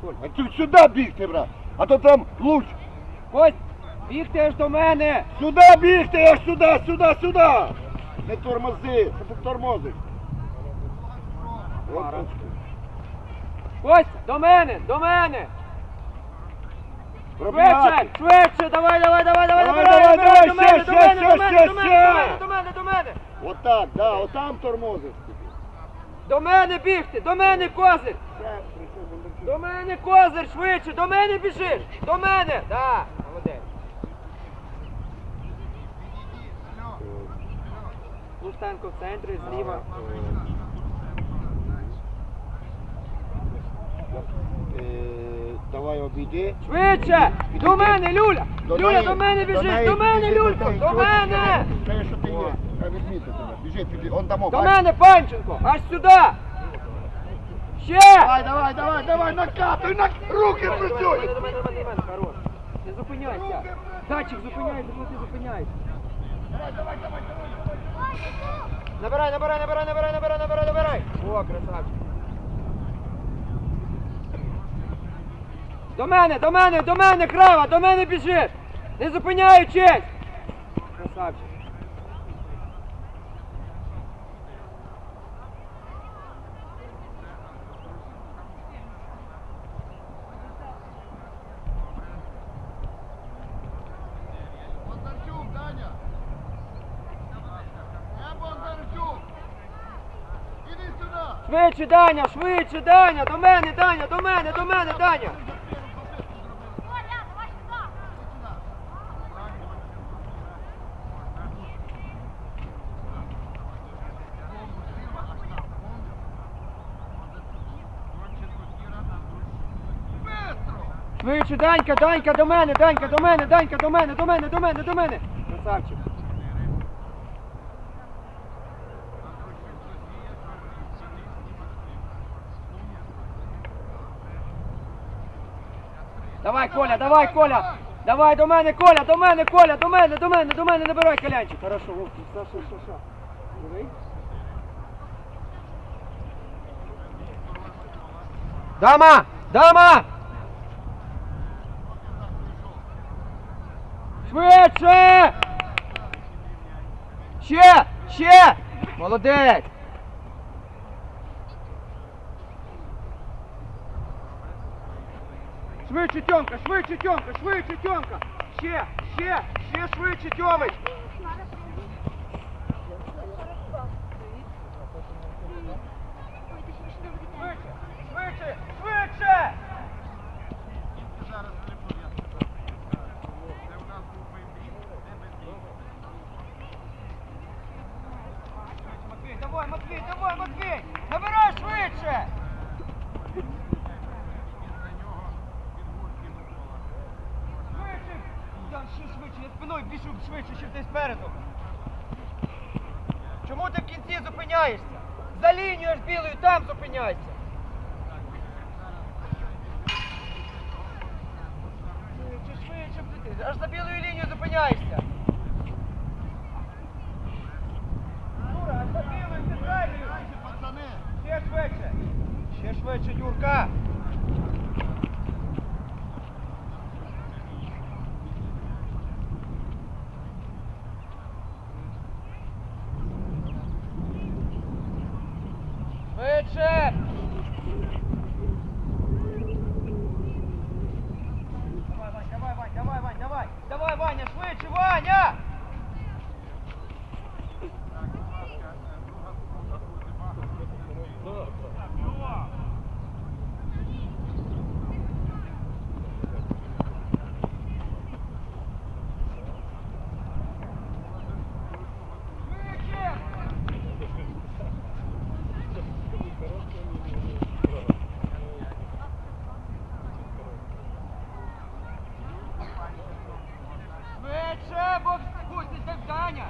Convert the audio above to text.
Коль. А ти сюди бігти, брат. А то там луч. Кость, бігти аж до мене. Сюди бігти, аж сюди, сюди, сюди. Не тормози, що ти тормозиш. Кость, до мене, до мене. Швидше, швидше, давай, давай, давай, давай, Давай, давай, давай, до давай, мене, до мене, до мене, до мене, до мене, до мене, Отак, да, отам тормозиш. До мене бігти, до мене козир, до мене козир, швидше, до мене біжиш, до мене, да, молодець. Луштенко в центрі, зліва. Е, Давай обійди. Швидше, до мене, Люля, Люля, до мене біжиш, до мене, Люлько, до мене. Хай відмітить тебе. Біжи, піди. Он дамо. до мене, Панченко, аж сюди. Ще. Давай, давай, давай, давай, накатуй, на руки працюй. хорош. Не зупиняйся. Датчик зупиняйся, бо ти зупиняйся. Набирай, набирай, набирай, набирай, набирай, набирай, набирай. О, красавчик. До мене, до мене, до мене, крава, до мене біжить. Не зупиняючись. Красавчик. Бондарчук, Даня. Я Бондарчук. Іди сюди. Швидше, Даня, швидше, Даня, до мене, Даня, до мене, до мене, Даня. Швидше, Данька, Данька, до мене, Данька, до мене, Данька, до мене, до мене, до мене, до мене. Красавчик. Давай, Коля, давай, Коля. Давай до мене, Коля, до мене, Коля, до мене, до мене, до мене, набирай колянчик. Хорошо, Вовк, Саша, Саша. Живий? Дама! Дама! Швидше! Ще! Ще! Молодець! Швидше, Тьомка, швидше, Тьомка, швидше, Тьомка! Ще, ще, ще швидше, Тьомич! Швидше, швидше, швидше! Давай, Матвій, давай, Матвій! Набирай! Швидше! Я ще швидше, я спиною біжу швидше, ще ти спереду. Чому ти в кінці зупиняєшся? За лінію аж білою там зупиняйся. Швидше, швидше, аж за білою лінією зупиняєшся. Юра, аж за білою. Пацани. Ще швидше. Ще швидше, Юрка. Швидше. Давай, Вань, давай, Вань, давай, Вань, давай. Давай, Ваня, швидше, Ваня! Швидше! Швидше, бо пустить завдання.